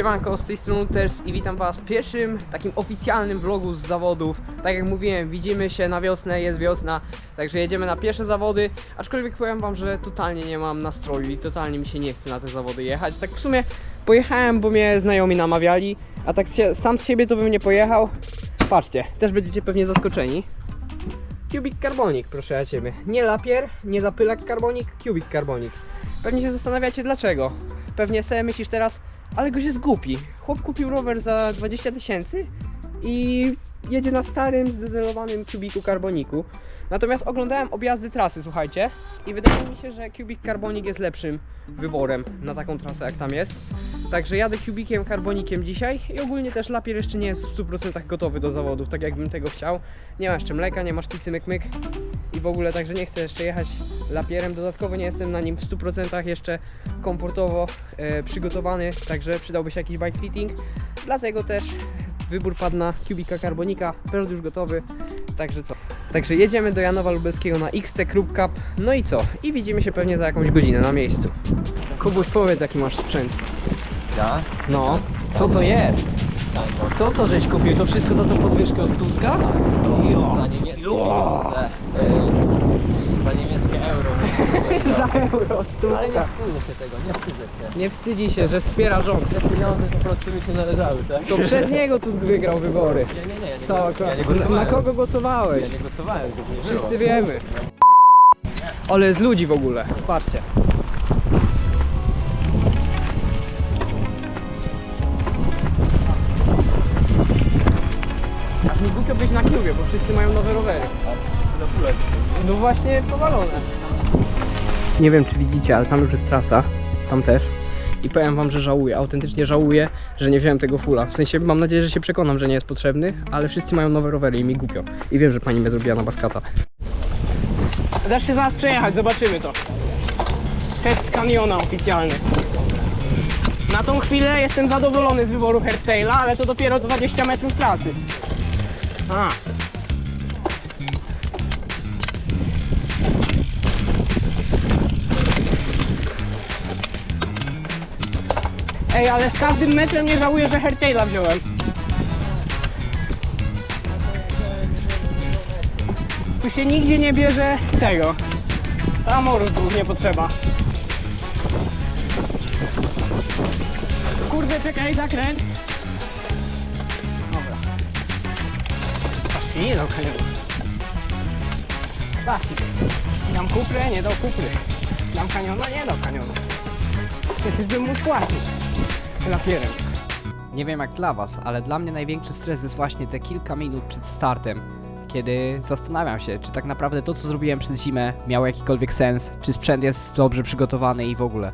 Siemanko, z tej strony Ters i witam was w pierwszym takim oficjalnym vlogu z zawodów. Tak jak mówiłem, widzimy się na wiosnę, jest wiosna, także jedziemy na pierwsze zawody. Aczkolwiek powiem wam, że totalnie nie mam nastroju i totalnie mi się nie chce na te zawody jechać. Tak w sumie pojechałem, bo mnie znajomi namawiali, a tak się, sam z siebie to bym nie pojechał. Patrzcie, też będziecie pewnie zaskoczeni. Cubic Carbonik, proszę ja ciebie. Nie lapier, nie zapylak karbonik, Cubic Carbonik. Pewnie się zastanawiacie dlaczego. Pewnie sobie myślisz teraz, ale goś jest głupi. Chłop kupił rower za 20 tysięcy i jedzie na starym, zdezelowanym Cubicu Carboniku. Natomiast oglądałem objazdy trasy, słuchajcie, i wydaje mi się, że Cubic Carbonik jest lepszym wyborem na taką trasę jak tam jest. Także jadę Cubiciem Carbonikiem dzisiaj i ogólnie też lapier jeszcze nie jest w 100% gotowy do zawodów, tak jakbym tego chciał. Nie ma jeszcze mleka, nie ma sztycy myk myk i w ogóle także nie chcę jeszcze jechać lapierem. Dodatkowo nie jestem na nim w 100% jeszcze komfortowo e, przygotowany, także przydałby się jakiś bike fitting. Dlatego też wybór padł na Cubica Carbonika, pęd już gotowy, także co? Także jedziemy do Janowa Lubelskiego na XT Group Cup, no i co? I widzimy się pewnie za jakąś godzinę na miejscu. Kubuś, powiedz jaki masz sprzęt. Ja? No, co to jest? Co to żeś kupił? To wszystko za tą podwyżkę od Tuska? Jo. Za niemieckie pieniądze. Za niemieckie euro. Za euro od Ale nie Tuska. wstydzę się tego, nie wstydzę się. Nie wstydzi się, że wspiera rząd. Te pieniądze po prostu mi się należały, tak? To przez niego Tusk wygrał wybory. Nie, nie, nie, ja nie, Co? ja nie na, głosowałem. na kogo głosowałeś? Ja nie głosowałem, żeby nie Wszyscy było. wiemy. Ale jest ludzi w ogóle. Patrzcie. Mi głupio być na klubie, bo wszyscy mają nowe rowery. No właśnie powalone. Nie wiem czy widzicie, ale tam już jest trasa. Tam też. I powiem wam, że żałuję, autentycznie żałuję, że nie wziąłem tego fulla. W sensie mam nadzieję, że się przekonam, że nie jest potrzebny, ale wszyscy mają nowe rowery i mi głupio. I wiem, że pani mnie zrobiła na baskata. Dasz się za nas przejechać, zobaczymy to. Test kaniona oficjalny. Na tą chwilę jestem zadowolony z wyboru Hairtaila, ale to dopiero 20 metrów trasy. A. Ej, ale z każdym metrem nie żałuję, że Hairtaila wziąłem. Tu się nigdzie nie bierze tego. Amorów nie potrzeba. Kurde, czekaj, zakręt. Nie dał kanionu. Tak. Dam kuprę, nie dał kupry. Dam kaniona, nie dał kanionu. Przecież bym mógł płacić. Lapierem. Nie wiem jak dla Was, ale dla mnie największy stres jest właśnie te kilka minut przed startem, kiedy zastanawiam się, czy tak naprawdę to, co zrobiłem przez zimę, miało jakikolwiek sens, czy sprzęt jest dobrze przygotowany i w ogóle.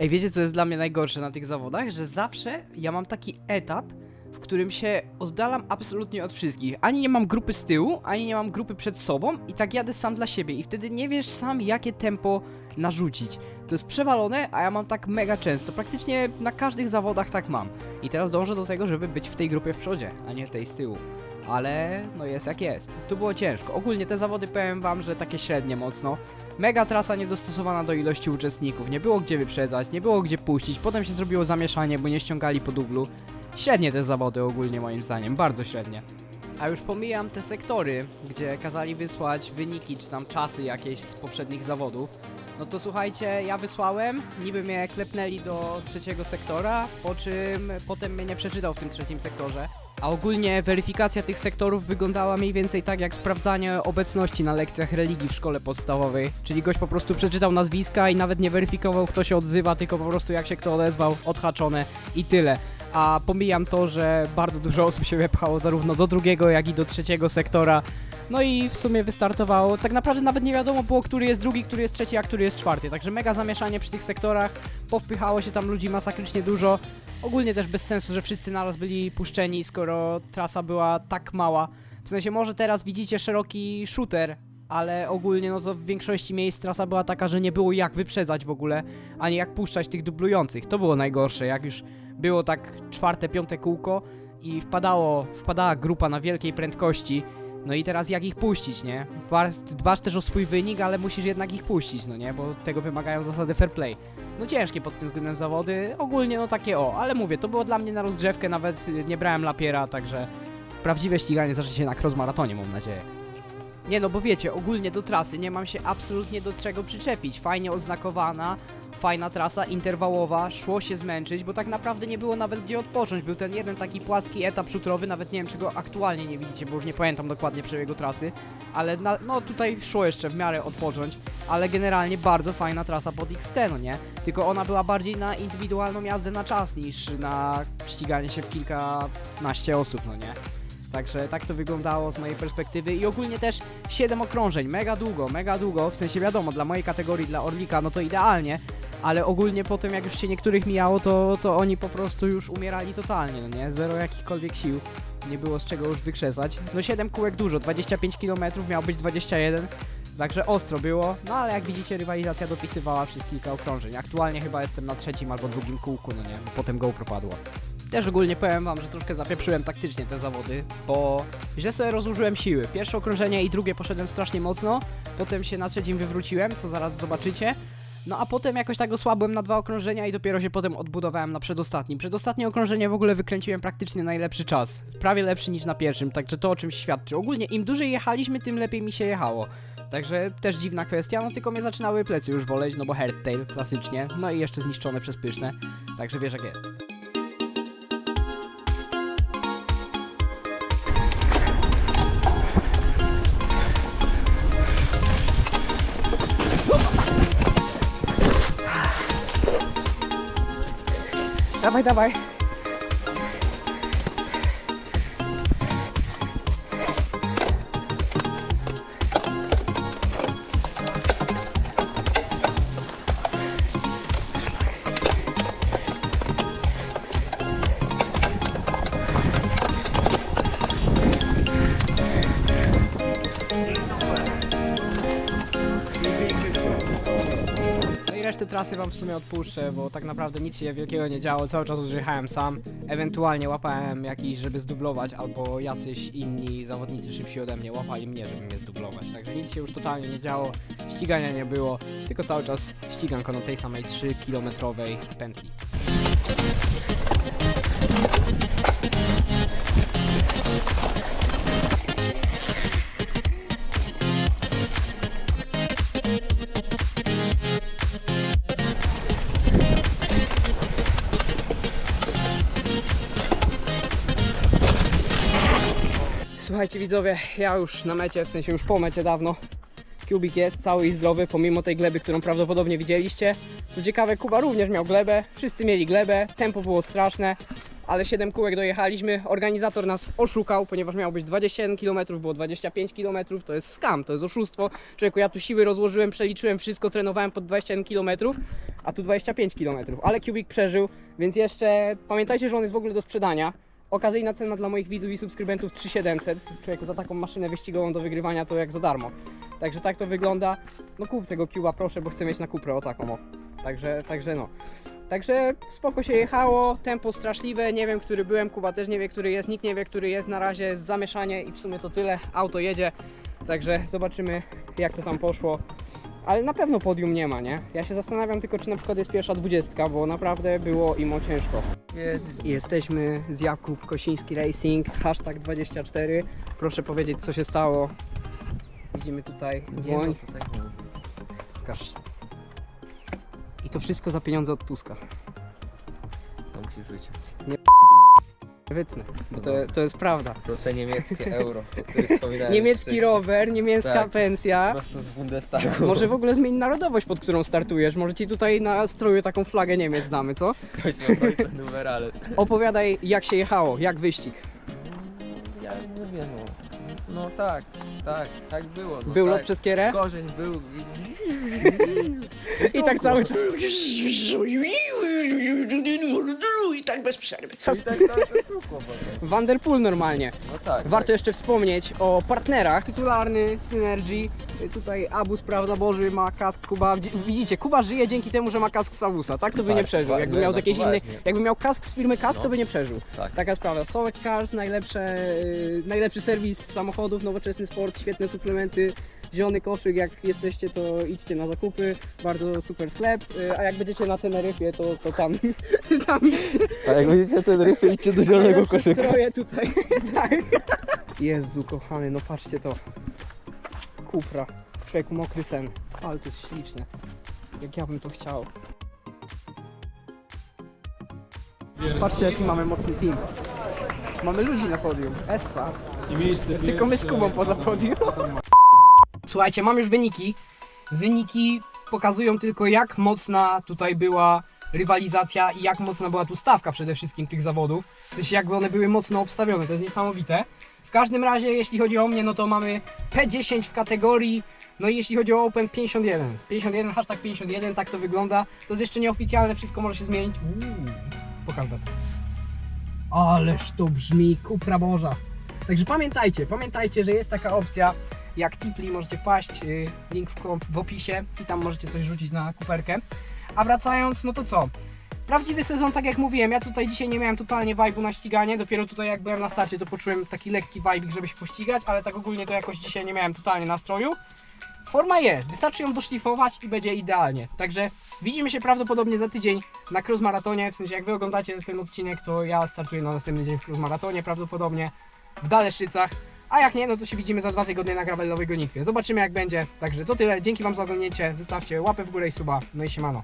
Ej, wiecie co jest dla mnie najgorsze na tych zawodach? Że zawsze ja mam taki etap, w którym się oddalam absolutnie od wszystkich. Ani nie mam grupy z tyłu, ani nie mam grupy przed sobą i tak jadę sam dla siebie i wtedy nie wiesz sam jakie tempo narzucić. To jest przewalone, a ja mam tak mega często. Praktycznie na każdych zawodach tak mam. I teraz dążę do tego, żeby być w tej grupie w przodzie, a nie tej z tyłu. Ale no jest jak jest. Tu było ciężko. Ogólnie te zawody powiem wam, że takie średnie mocno. Mega trasa niedostosowana do ilości uczestników, nie było gdzie wyprzedzać, nie było gdzie puścić, potem się zrobiło zamieszanie, bo nie ściągali po dublu. Średnie te zawody ogólnie moim zdaniem, bardzo średnie. A już pomijam te sektory, gdzie kazali wysłać wyniki czy tam czasy jakieś z poprzednich zawodów. No to słuchajcie, ja wysłałem, niby mnie klepnęli do trzeciego sektora, po czym potem mnie nie przeczytał w tym trzecim sektorze. A ogólnie weryfikacja tych sektorów wyglądała mniej więcej tak jak sprawdzanie obecności na lekcjach religii w szkole podstawowej. Czyli gość po prostu przeczytał nazwiska i nawet nie weryfikował kto się odzywa, tylko po prostu jak się kto odezwał, odhaczone i tyle. A pomijam to, że bardzo dużo osób się wepchało zarówno do drugiego, jak i do trzeciego sektora. No i w sumie wystartowało. Tak naprawdę nawet nie wiadomo było, który jest drugi, który jest trzeci, a który jest czwarty. Także mega zamieszanie przy tych sektorach. Powpychało się tam ludzi masakrycznie dużo. Ogólnie też bez sensu, że wszyscy naraz byli puszczeni, skoro trasa była tak mała. W sensie może teraz widzicie szeroki shooter, ale ogólnie no to w większości miejsc trasa była taka, że nie było jak wyprzedzać w ogóle, ani jak puszczać tych dublujących. To było najgorsze, jak już było tak czwarte, piąte kółko i wpadało, wpadała grupa na wielkiej prędkości, no i teraz jak ich puścić, nie? Dba- Dbasz też o swój wynik, ale musisz jednak ich puścić, no nie? Bo tego wymagają zasady fair play. No ciężkie pod tym względem zawody, ogólnie no takie o, ale mówię, to było dla mnie na rozgrzewkę, nawet nie brałem lapiera, także prawdziwe ściganie zacznie się na cross maratonie, mam nadzieję. Nie no, bo wiecie, ogólnie do trasy nie mam się absolutnie do czego przyczepić. Fajnie oznakowana, fajna trasa interwałowa, szło się zmęczyć, bo tak naprawdę nie było nawet gdzie odpocząć. Był ten jeden taki płaski etap szutrowy, nawet nie wiem czy go aktualnie nie widzicie, bo już nie pamiętam dokładnie przebiegu trasy, ale na, no tutaj szło jeszcze w miarę odpocząć, ale generalnie bardzo fajna trasa pod XC, no nie? Tylko ona była bardziej na indywidualną jazdę na czas niż na ściganie się w kilkanaście osób, no nie? Także tak to wyglądało z mojej perspektywy i ogólnie też 7 okrążeń, mega długo, mega długo, w sensie wiadomo, dla mojej kategorii, dla Orlika, no to idealnie, ale ogólnie potem jak już się niektórych mijało, to, to oni po prostu już umierali totalnie, no nie? Zero jakichkolwiek sił, nie było z czego już wykrzesać. No 7 kółek dużo, 25 km miało być 21, także ostro było, no ale jak widzicie rywalizacja dopisywała przez kilka okrążeń. Aktualnie chyba jestem na trzecim albo drugim kółku, no nie? Potem GoPro padło. Też ogólnie powiem wam, że troszkę zapieprzyłem taktycznie te zawody, bo źle sobie rozłożyłem siły. Pierwsze okrążenie i drugie poszedłem strasznie mocno, potem się na trzecim wywróciłem, co zaraz zobaczycie. No a potem jakoś tak osłabłem na dwa okrążenia i dopiero się potem odbudowałem na przedostatnim. Przedostatnie okrążenie w ogóle wykręciłem praktycznie najlepszy czas. Prawie lepszy niż na pierwszym, także to o czymś świadczy. Ogólnie im dłużej jechaliśmy, tym lepiej mi się jechało. Także też dziwna kwestia, no tylko mnie zaczynały plecy już boleć, no bo hardtail klasycznie, no i jeszcze zniszczone przez pyszne, także wiesz jak jest. Давай, давай. Trasy wam w sumie odpuszczę, bo tak naprawdę nic się wielkiego nie działo, cały czas jechałem sam. Ewentualnie łapałem jakiś, żeby zdublować, albo jacyś inni zawodnicy szybsi ode mnie łapali mnie, żeby mnie zdublować. Także nic się już totalnie nie działo, ścigania nie było, tylko cały czas ściganko na tej samej 3-kilometrowej pętli. Słuchajcie widzowie, ja już na mecie, w sensie już po mecie dawno. Kubik jest cały i zdrowy, pomimo tej gleby, którą prawdopodobnie widzieliście. Co ciekawe, Kuba również miał glebę, wszyscy mieli glebę, tempo było straszne, ale 7 kółek dojechaliśmy. Organizator nas oszukał, ponieważ miało być 21 km, było 25 km. To jest skam, to jest oszustwo. Człowieku, ja tu siły rozłożyłem, przeliczyłem wszystko, trenowałem pod 21 km, a tu 25 km. Ale Kubik przeżył, więc jeszcze pamiętajcie, że on jest w ogóle do sprzedania. Okazyjna cena dla moich widzów i subskrybentów 3700. Człowieku, za taką maszynę wyścigową do wygrywania to jak za darmo. Także tak to wygląda. No kup tego Cuba proszę, bo chcę mieć na Cuprę o taką o. Także, także no. Także spoko się jechało, tempo straszliwe, nie wiem który byłem, Kuba też nie wie który jest, nikt nie wie który jest, na razie jest zamieszanie i w sumie to tyle, auto jedzie, także zobaczymy jak to tam poszło. Ale na pewno podium nie ma, nie? Ja się zastanawiam tylko czy na przykład jest pierwsza dwudziestka, bo naprawdę było imo ciężko. Jesteśmy z Jakub Kosiński Racing, hashtag 24. Proszę powiedzieć co się stało. Widzimy tutaj Nie dłoń. nie. Pokaż. I to wszystko za pieniądze od Tuska. To musisz wyciąć. Wytnę, bo to, to jest prawda. To te niemieckie euro, o których wspominałem Niemiecki wcześniej. rower, niemiecka Tak. pensja. Prosto z Bundestagu. Może w ogóle zmień narodowość, pod którą startujesz. Może ci tutaj na stroju taką flagę Niemiec damy, co? Numerale. Opowiadaj, jak się jechało, jak wyścig. Ja mówię no. No tak, tak, tak było. No Był tak. lot przez kierę Korzeń był. i tak cały czas. I tak bez przerwy. I tak cały czas stukło potem. Vanderpool normalnie. No tak. Warto jeszcze wspomnieć o partnerach. Tytularny, Synergy, tutaj Abus, prawda Boży, ma kask Kuba. Widzi- Widzicie, Kuba żyje dzięki temu, że ma kask z Abusa. Tak to by Tak, nie przeżył. tak, Jakby no, miał z no, jakiejś poważnie. innej, jakby miał kask z firmy Kask, No. to by nie przeżył. Tak. Taka sprawa. Solid Cars, najlepsze, yy, najlepszy serwis samochodów, nowoczesny sport, świetne suplementy. Zielony koszyk, jak jesteście, to idźcie na zakupy. Bardzo super sklep. Yy, A jak będziecie na Teneryfie, to, to tam, tam idźcie. A jak będziecie ten ryfy, idźcie do Najlepsze stroje tutaj, tak. Jezu, kochany, no patrzcie to. Kupra. Człowieku, mokry sen. Ale to jest śliczne. Jak ja bym to chciał. Patrzcie, jaki mamy mocny team. Mamy ludzi na podium. Essa. I miejsce Tylko my z Kubą poza podium. Słuchajcie, mam już wyniki. Wyniki pokazują tylko jak mocna tutaj była rywalizacja i jak mocna była tu stawka przede wszystkim tych zawodów. W sensie jakby one były mocno obstawione, to jest niesamowite. W każdym razie, jeśli chodzi o mnie, no to mamy P10 w kategorii, no i jeśli chodzi o Open 51. 51, hashtag 51, tak to wygląda. To jest jeszcze nieoficjalne, wszystko może się zmienić. Uuu, pokaż to. Ależ to brzmi, kupra boża. Także pamiętajcie, pamiętajcie, że jest taka opcja jak Tipli, możecie wpaść, y, link w, opisie i tam możecie coś rzucić na kuperkę. A wracając, no to co? Prawdziwy sezon, tak jak mówiłem, ja tutaj dzisiaj nie miałem totalnie vibe'u na ściganie, dopiero tutaj jak byłem na starcie to poczułem taki lekki vibe, żeby się pościgać, ale tak ogólnie to jakoś dzisiaj nie miałem totalnie nastroju. Forma jest, wystarczy ją doszlifować i będzie idealnie. Także widzimy się prawdopodobnie za tydzień na Cross Maratonie, w sensie jak wy oglądacie ten odcinek, to ja startuję na następny dzień w Cross Maratonie prawdopodobnie w Daleszycach. A jak nie, no to się widzimy za dwa tygodnie na gravelowej gonitwie. Zobaczymy jak będzie. Także to tyle. Dzięki wam za oglądnięcie. Zostawcie łapę w górę i suba. No i siemano.